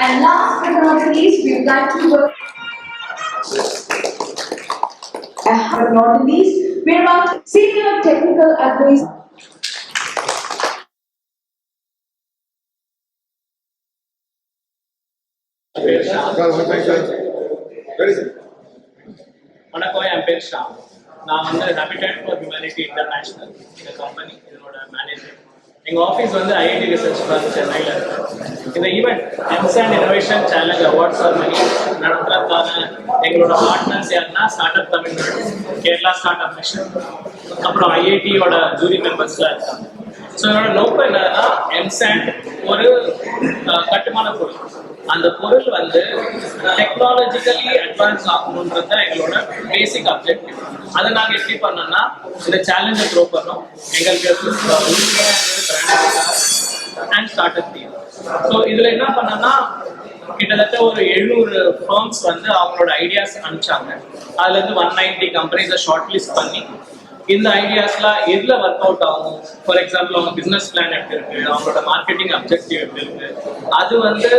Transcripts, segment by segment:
And last but not the least, we would like to work. Uh, but not the least, we're about senior technical advice. வணக்கம் என் பேர் ஷாம் நான் வந்து Habitat for Humanity International இந்த company இதனோட manager எங்கள் office வந்து IIT research park சென்னையில் இருக்கு இந்த event எம்ஸ் and innovation challenge awards பண்ணி நடத்துறதுக்கான எங்களோட பார்ட்னர்ஸ் யாருன்னா startup Tamil Nadu Kerala startup mission அப்புறம் ஐஐடியோட ஜூரி மெம்பர்ஸ்லாம் இருக்காங்க. ஸோ என்னோட நோக்கம் என்னன்னா எம்சாண்ட் ஒரு கட்டுமான பொருள். அந்த பொருள் வந்து டெக்னாலஜிக்கலி அட்வான்ஸ் ஆகணுன்றது தான் எங்களோட பேசிக் அப்ஜெக்டிவ் அதை நாங்கள் எப்படி பண்ணோம்னா இந்த சேலஞ்சை த்ரோ பண்ணோம். எங்களுக்கு ஸ்டார்ட் அப் டீம் ஸோ இதுல என்ன பண்ணனா கிட்டத்தட்ட ஒரு எழுநூறு ஃபர்ம்ஸ் வந்து அவங்களோட ஐடியாஸ் அனுப்பிச்சாங்க. அதுல இருந்து ஒன் நைன்டி கம்பெனிஸை ஷார்ட் லிஸ்ட் பண்ணி இந்த ஐடியாஸ்லாம் எதுல ஒர்க் அவுட் ஆகும்? ஃபார் எக்ஸாம்பிள் அவங்க பிசினஸ் பிளான் எப்படி இருக்கு அவங்களோட மார்க்கெட்டிங் அப்ஜெக்டிவ் எப்படி இருக்கு? அது வந்து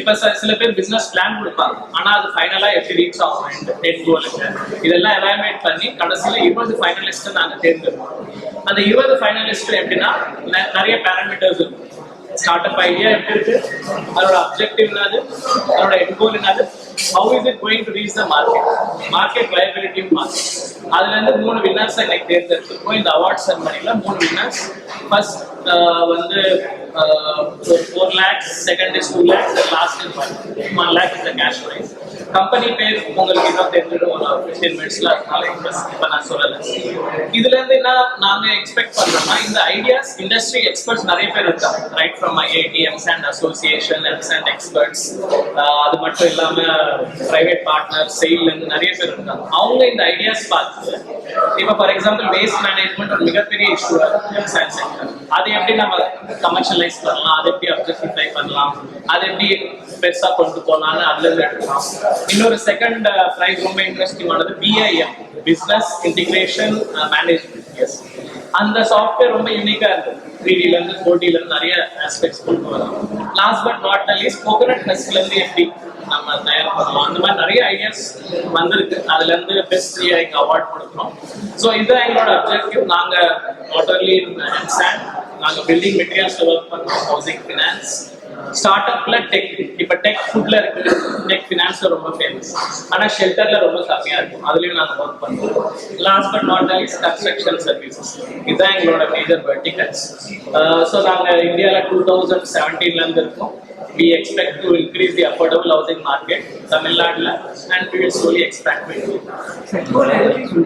இப்ப சில பேர் பிசினஸ் பிளான் கொடுப்பாங்க. ஆனா அது ஃபைனலா எப்படி ரீச் ஆகும் எண்ட் கோலுக்கு இதெல்லாம் எவாலுவேட் பண்ணி கடைசியில இருபது ஃபைனலிஸ்ட் நாங்க தேர்ந்தெடுப்போம் அந்த இருபது ஃபைனலிஸ்ட் எப்படின்னா நிறைய பேராமீட்டர்ஸ் இருக்கும். ஸ்டார்ட் அப் ஐடியா எப்படி இருக்கு அதோட அப்ஜெக்டிவ் என்னது அதோட எண்ட் என்னது how is it going to reach the market market viability market அதுல இருந்து மூணு வின்னர்ஸ் இன்னைக்கு தேர்ந்தெடுத்துருக்கோம். இந்த அவார்ட் செரமனில மூணு வின்னர்ஸ் ஃபர்ஸ்ட் வந்து four lakhs second is two lakhs last one lakh is cash prize company பேர் உங்களுக்கு இன்னும் தெரிஞ்சிடும். ஒரு ஃபிஃப்டீன் மினிட்ஸ்ல அதனால இப்ப நான் சொல்லல. இதுல இருந்து என்ன நாங்க எக்ஸ்பெக்ட் பண்றோம்னா இந்த ஐடியாஸ் இண்டஸ்ட்ரி எக்ஸ்பர்ட்ஸ் நிறைய பேர் இருக்காங்க. ரைட் ஃப்ரம் ஐஐடி எம்ஸ் அண்ட் அசோசியேஷன் எம்ஸ் அண்ட் எக்ஸ்பர்ட்ஸ் அது மட்டும் இல்லாம பிரைவேட் பார்ட்னர் செயல் இருந்து நிறைய பேர் இருக்காங்க. அவங்க இந்த ஐடியாஸ் பார்த்து இப்ப ஃபார் எக்ஸாம்பிள் வேஸ்ட் மேனேஜ்மெண்ட் ஒரு மிகப்பெரிய இஷ்யூ எம்ஸ் செக்டர் அதை எப்படி நம்ம கமர்ஷியலைஸ் பண்ணலாம்? அதை எப்படி அப்ஜெக்டிஃபை பண்ணலாம்? அதை எப்படி பெருசா கொண்டு போனாலும் அதுல இருந்து எடுக்கலாம். இன்னொரு செகண்ட் ப்ரைஸ் uh, ரொம்ப இன்ட்ரெஸ்டிங் ஆனது BIM business integration management S அந்த சாஃப்ட்வேர் ரொம்ப யூனிக்கா இருக்கு. த்ரீ ல இருந்து ஃபோர் ல இருந்து நிறைய ஆஸ்பெக்ட்ஸ் கொண்டு வரலாம். Last but not least coconut ஹஸ்க்ல இருந்து எப்படி நம்ம தயார் பண்ணலாம்? அந்த மாதிரி நிறைய ஐடியாஸ் வந்திருக்கு. அதுல இருந்து பெஸ்ட் எங்க அவார்ட் கொடுக்குறோம். ஸோ இதுதான் எங்களோட அப்ஜெக்டிவ் நாங்க நாட் ஒன்லி சாண்ட் நாங்க பில்டிங் மெட்டீரியல்ஸ் ஒர்க் பண்றோம் ஹவுசிங் ஃபினான்ஸ் ஸ்டார்ட் அப்ல டெக் இப்ப டெக் ஃபுட்ல இருக்கு. டெக் ஃபினான்ஸ்ல ரொம்ப ஃபேமஸ் ஆனா ஷெல்டர்ல ரொம்ப கம்மியா இருக்கும். அதுலயும் நாங்க ஒர்க் பண்றோம். Last but not least construction services இதுதான் எங்களோட மேஜர் வெர்டிகல்ஸ் ஸோ நாங்க இந்தியால டூ தௌசண்ட் செவன்டீன்ல இருந்து இருக்கோம். We expect to increase the affordable housing market Tamil Nadu and we will slowly expand.